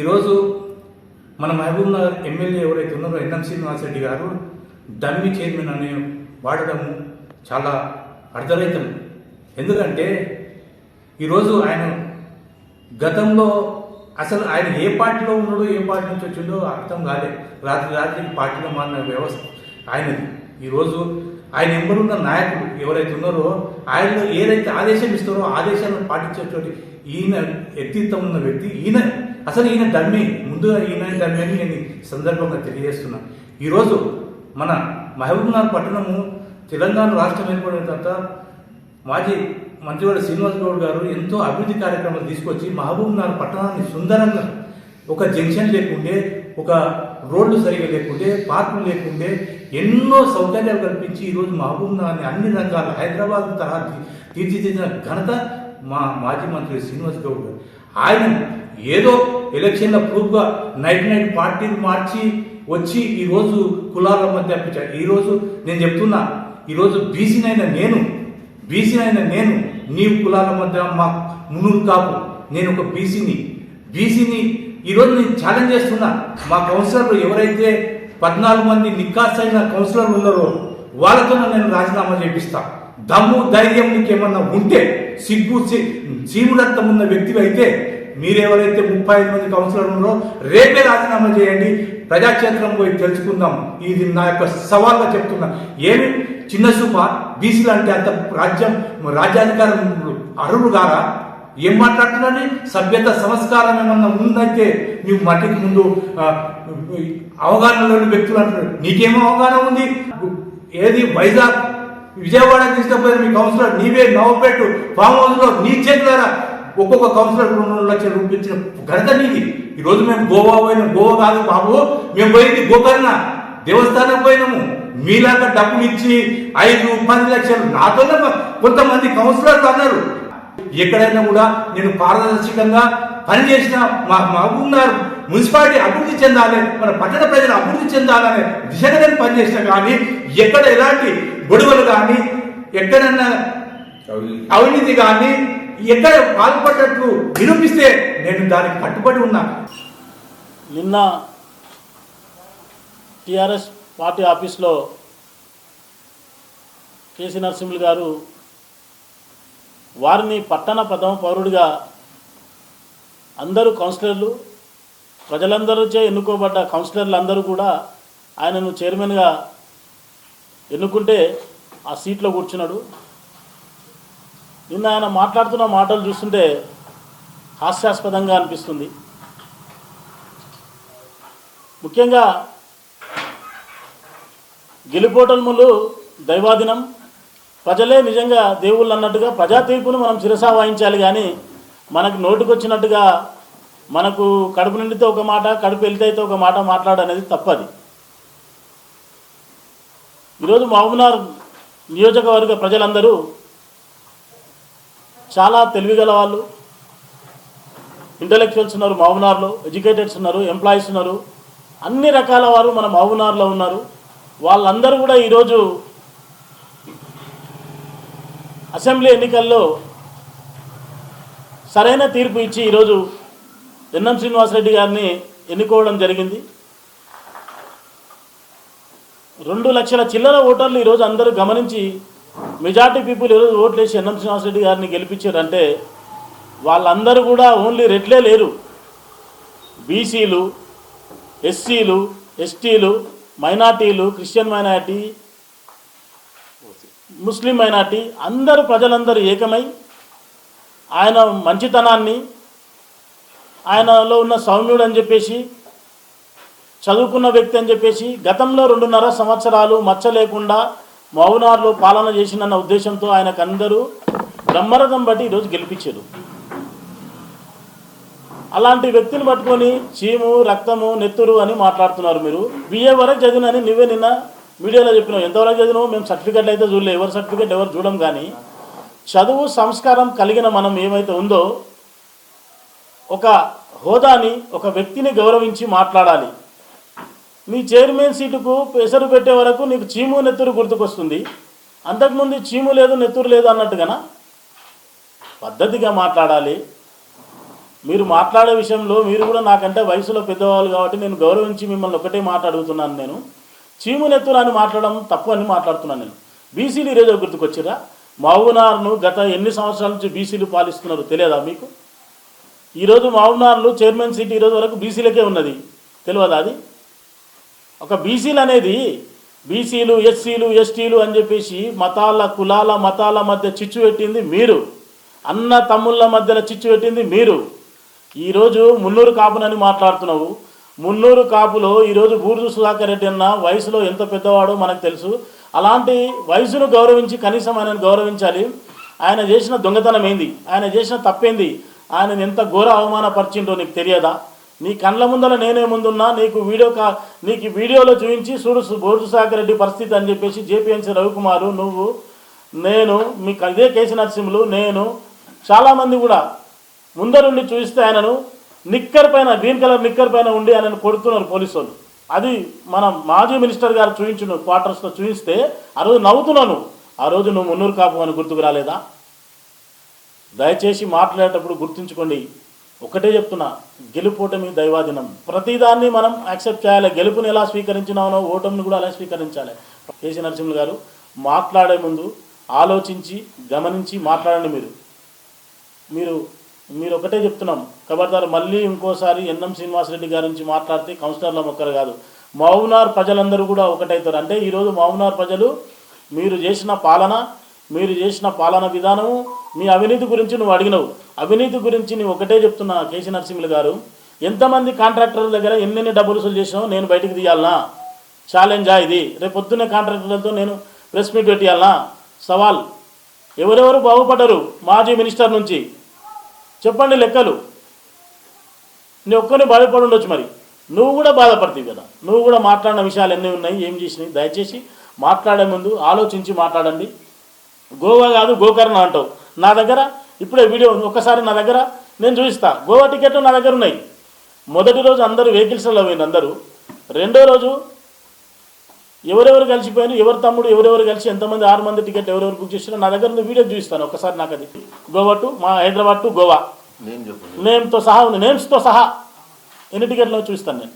ఈరోజు మన మహబూబ్ నగర్ ఎమ్మెల్యే ఎవరైతే ఉన్నారో ఎన్ఎం శ్రీనివాసరెడ్డి గారు డమ్మి చైర్మన్ అనే వాడడం చాలా అర్ధరహితం ఎందుకంటే ఈరోజు ఆయన గతంలో అసలు ఆయన ఏ పార్టీలో ఉన్నాడో ఏ పార్టీ నుంచి వచ్చిందో అర్థం కాలేదు రాత్రి రాత్రి పార్టీలో మారిన వ్యవస్థ ఆయనది. ఈరోజు ఆయన ఎంబడున్న నాయకులు ఎవరైతే ఉన్నారో ఆయన ఏదైతే ఆదేశం ఇస్తారో ఆదేశాలను పాటించేటువంటి ఈయన వ్యక్తిత్వం ఉన్న వ్యక్తి ఈయన. అసలు ఈయన డమ్మి ముందుగా ఈయన డమ్మి అని నేను ఈ సందర్భంగా తెలియజేస్తున్నా. ఈరోజు మన మహబూబ్నగర్ పట్టణము తెలంగాణ రాష్ట్రం ఏర్పడిన తర్వాత మాజీ మంత్రివాడు శ్రీనివాస్ గౌడ్ గారు ఎంతో అభివృద్ధి కార్యక్రమాలు తీసుకొచ్చి మహబూబ్నగర్ పట్టణాన్ని సుందరంగా ఒక జంక్షన్ లేకుండే ఒక రోడ్లు సరిగా లేకుండే పార్కులు లేకుండే ఎన్నో సౌకర్యాలు కల్పించి ఈరోజు మహబూబ్నగర్ని అన్ని రంగాలు హైదరాబాద్ తరహా తీర్చిదిద్దిన ఘనత మా మాజీ మంత్రి శ్రీనివాస్ గౌడ్ గారు. ఆయన ఏదో ఎలక్షన్ల ప్రూఫ్గా నైట్ నైట్ పార్టీలు మార్చి వచ్చి ఈరోజు కులాల మధ్య అప్పించాడు ఈరోజు నేను చెప్తున్నా ఈరోజు బీసీనైన నేను బీసీనైన నేను నీ కులాల మధ్య మా మునులు కాపు నేను ఒక బీసీని. బీసీని ఈరోజు నేను ఛాలెంజ్ చేస్తున్నా. మా కౌన్సిలర్లు ఎవరైతే పద్నాలుగు మంది నిక్కాస్ అయిన కౌన్సిలర్లు ఉన్నారో వాళ్ళతో నేను రాజీనామా చేపిస్తా. దమ్ము ధైర్యం నీకేమన్నా ఉంటే సిగ్గు సి- ఉన్న వ్యక్తి అయితే మీరెవరైతే ముప్పై ఐదు మంది కౌన్సిలర్ ఉన్నారో రేపే రాజీనామా చేయండి. ప్రజాక్షేత్రం పోయి తెలుసుకుందాం. ఇది నా యొక్క సవాల్గా చెప్తున్నా. ఏమి? చిన్న చూప. బీసీలు అంటే అంత రాజ్యం రాజ్యాధికారం అర్హులు గారా? ఏం మాట్లాడుతున్నారని సభ్యత సంస్కారం ఏమన్నా ఉందంటే నీవు మట్టికి ముందు అవగాహన లేని వ్యక్తులు అంటారు నీకేమో అవగాహన ఉంది? ఏది? వైజాగ్ విజయవాడ తీసుకపోయిన మీ కౌన్సిలర్ నీవే నవపేట ఫామ్ హౌస్లో నీ చేతులారా ఒక్కొక్క కౌన్సిలర్ రెండు లక్షలు రూపించిన ఘనత నీది. ఈరోజు మేము గోవా పోయినాం. గోవా కాదు బాబు మేము పోయింది గోకర్ణ. దేవస్థానం పోయినాము. మీలాగా డబ్బులు ఇచ్చి ఐదు పది లక్షలు నాతోనే కొంతమంది కౌన్సిలర్లు అన్నారు. ఎక్కడైనా కూడా నేను పారదర్శకంగా పనిచేసిన మా మహబూబ్నగర్ మున్సిపాలిటీ అభివృద్ధి చెందాలి మన పట్టణ ప్రజలు అభివృద్ధి చెందాలనే దిశగా నేను పనిచేసిన కానీ ఎక్కడ ఎలాంటి గొడవలు కానీ ఎక్కడన్నా అవినీతి కానీ ఎక్కడ పాల్పడ్డట్లు నిరూపిస్తే నేను దానికి కట్టుబడి ఉన్నా. నిన్న టిఆర్ఎస్ పార్టీ ఆఫీస్లో కేసీ నరసింహులు గారు వారిని పట్టణ ప్రథమ పౌరుడిగా అందరూ కౌన్సిలర్లు ప్రజలందరూచే ఎన్నుకోబడ్డ కౌన్సిలర్లు అందరూ కూడా ఆయనను చైర్మన్గా ఎన్నుకుంటే ఆ సీట్లో కూర్చున్నాడు. నిన్న ఆయన మాట్లాడుతున్న మాటలు చూస్తుంటే హాస్యాస్పదంగా అనిపిస్తుంది. ముఖ్యంగా గెలుపోటములు దైవాదినం ప్రజలే నిజంగా దేవుళ్ళు అన్నట్టుగా ప్రజా తీర్పును మనం శిరసా వాయించాలి కానీ మనకు నోటికొచ్చినట్టుగా మనకు కడుపు నిండితే ఒక మాట కడుపు వెళ్తే అయితే ఒక మాట మాట్లాడనేది తప్పది. ఈరోజు మహబూబ్నగర్ నియోజకవర్గ ప్రజలందరూ చాలా తెలివిగల వాళ్ళు. ఇంటలెక్చువల్స్ ఉన్నారు మహబూబ్నగర్లో ఎడ్యుకేటెడ్స్ ఉన్నారు ఎంప్లాయీస్ ఉన్నారు. అన్ని రకాల వారు మన మహబూబ్నగర్లో ఉన్నారు. వాళ్ళందరూ కూడా ఈరోజు అసెంబ్లీ ఎన్నికల్లో సరైన తీర్పు ఇచ్చి ఈరోజు ఎన్ఎం శ్రీనివాసరెడ్డి గారిని ఎన్నుకోవడం జరిగింది. రెండు లక్షల చిల్లర ఓటర్లు ఈరోజు అందరూ గమనించి మెజార్టీ పీపుల్ ఈరోజు ఓట్లు వేసి ఎన్ఎం శ్రీనివాసరెడ్డి గారిని గెలిపించారంటే వాళ్ళందరూ కూడా ఓన్లీ రెట్లే లేరు. బీసీలు ఎస్సీలు ఎస్టీలు మైనార్టీలు క్రిస్టియన్ మైనార్టీ ముస్లిం మైనార్టీ అందరూ ప్రజలందరూ ఏకమై ఆయన మంచితనాన్ని ఆయనలో ఉన్న సౌమ్యుడు అని చెప్పేసి చదువుకున్న వ్యక్తి అని చెప్పేసి గతంలో రెండున్నర సంవత్సరాలు మచ్చ లేకుండా మౌనార్లు పాలన చేసినన్న ఉద్దేశంతో ఆయనకు అందరూ బ్రహ్మరథం బట్టి ఈరోజు గెలిపించారు. అలాంటి వ్యక్తిని పట్టుకొని చీము రక్తము నెత్తురు అని మాట్లాడుతున్నారు మీరు. బిఏ వరకు చదివినని నువ్వే నిన్న మీడియాలో చెప్పినావు. ఎంతవరకు చదివినావు? మేము సర్టిఫికెట్లు అయితే చూడలేదు ఎవరు సర్టిఫికెట్ ఎవరు చూడడం కానీ చదువు సంస్కారం కలిగిన మనం ఏమైతే ఉందో ఒక హోదాని ఒక వ్యక్తిని గౌరవించి మాట్లాడాలి. నీ చైర్మన్ సీటుకు పెసరు పెట్టే వరకు నీకు చీము నెత్తురు గుర్తుకొస్తుంది. అంతకుముందు చీము లేదు నెత్తురు లేదు అన్నట్టుగానా? పద్ధతిగా మాట్లాడాలి. మీరు మాట్లాడే విషయంలో మీరు కూడా నాకంటే వయసులో పెద్దవాళ్ళు కాబట్టి నేను గౌరవించి మిమ్మల్ని ఒకటే మాట్లాడుతున్నాను నేను. చీము నెత్తురు అని మాట్లాడడం తప్పు అని మాట్లాడుతున్నాను నేను. బీసీలు ఈరోజు గుర్తుకొచ్చిరా మావునార్ను గత ఎన్ని సంవత్సరాల నుంచి బీసీలు పాలిస్తున్నారు తెలియదా మీకు? ఈరోజు మావునార్లు చైర్మన్ సీట్ ఈరోజు వరకు బీసీలకే ఉన్నది. తెలియదా అది? ఒక బీసీలు అనేది బీసీలు ఎస్సీలు ఎస్టీలు అని చెప్పేసి మతాల కులాల మతాల మధ్య చిచ్చు పెట్టింది మీరు. అన్న తమ్ముళ్ళ మధ్యలో చిచ్చు పెట్టింది మీరు. ఈరోజు మున్నూరు కాపునని మాట్లాడుతున్నావు. మున్నూరు కాపులో ఈరోజు బూర్జు సుధాకర్ రెడ్డి అన్న వయసులో ఎంత పెద్దవాడో మనకు తెలుసు. అలాంటి వయసును గౌరవించి కనీసం ఆయనను గౌరవించాలి. ఆయన చేసిన దొంగతనం ఏంది? ఆయన చేసిన తప్పేంది? ఆయన ఎంత ఘోర అవమానపరిచిండో నీకు తెలియదా? నీ కండ్ల ముందర నేనే ముందున్నా నీకు వీడియో కా నీకు వీడియోలో చూపించి చూడు సు- సాగర్ రెడ్డి పరిస్థితి అని చెప్పేసి జేపీఎంసీ రవికుమారు నువ్వు నేను మీకు అదే కేసీ నరసింహులు నేను చాలామంది కూడా ముందరుండి చూస్తే ఆయనను నిక్కర్ పైన గ్రీన్ కలర్ నిక్కర్ పైన ఉండి ఆయనను కొడుతున్నారు పోలీసు వాళ్ళు అది మన మాజీ మినిస్టర్ గారు చూపించును క్వార్టర్స్లో చూపిస్తే ఆ రోజు నవ్వుతున్నాను. ఆ రోజు నువ్వు మున్నూరు కాపు అని గుర్తుకు రాలేదా? దయచేసి మాట్లాడేటప్పుడు గుర్తుంచుకోండి. ఒకటే చెప్తున్నా గెలుపోటమి దైవాధీనం. ప్రతిదాన్ని మనం యాక్సెప్ట్ చేయాలి. గెలుపుని ఎలా స్వీకరించినామో ఓటమిని కూడా అలా స్వీకరించాలి. కేసీ నరసింహులు గారు మాట్లాడే ముందు ఆలోచించి గమనించి మాట్లాడండి మీరు. మీరు మీరు ఒకటే చెప్తున్నాం. ఖబర్దారు మళ్ళీ ఇంకోసారి ఎన్ఎం శ్రీనివాసరెడ్డి గారి నుంచి మాట్లాడితే కౌన్సిలర్ల మొక్కలు కాదు. మౌనార్ ప్రజలందరూ కూడా ఒకటవుతారు అంటే ఈరోజు మౌనార్ ప్రజలు మీరు చేసిన పాలన మీరు చేసిన పాలన విధానము మీ అవినీతి గురించి నువ్వు అడిగినవు. అవినీతి గురించి నేను ఒకటే చెప్తున్నా కేసీ నరసింహులు గారు. ఎంతమంది కాంట్రాక్టర్ల దగ్గర ఎన్నెన్ని డబ్బులు వసూలు చేసినావు నేను బయటకు తీయాలనా? ఛాలెంజా ఇది. రేపు పొద్దున్నే కాంట్రాక్టర్లతో నేను ప్రెస్ మీట్ పెట్టియాలనా? సవాల్. ఎవరెవరు బాగుపడ్డరు మాజీ మినిస్టర్ నుంచి. చెప్పండి లెక్కలు. నీ ఒక్కరిని బాధపడి ఉండొచ్చు మరి. నువ్వు కూడా బాధపడతావు కదా. నువ్వు కూడా మాట్లాడిన విషయాలు ఎన్ని ఉన్నాయి ఏం చేసినాయి? దయచేసి మాట్లాడే ముందు ఆలోచించి మాట్లాడండి. గోవా కాదు గోకర్ణ అంటావు. నా దగ్గర ఇప్పుడే వీడియో ఒక్కసారి నా దగ్గర నేను చూపిస్తా. గోవా టికెట్లు నా దగ్గర ఉన్నాయి. మొదటి రోజు అందరూ వెహికల్స్లో పోయింది అందరూ రెండో రోజు ఎవరెవరు కలిసిపోయారు ఎవరు తమ్ముడు ఎవరెవరు కలిసి ఎంతమంది ఆరు మంది టికెట్ ఎవరెవరు బుక్ చేసినా నా దగ్గర వీడియో చూపిస్తాను ఒకసారి నాకు అది. గోవా టు మా హైదరాబాద్ టు గోవా. నేమ్తో సహా ఉంది. నేమ్స్తో సహా ఎన్ని టికెట్లు చూపిస్తాను నేను.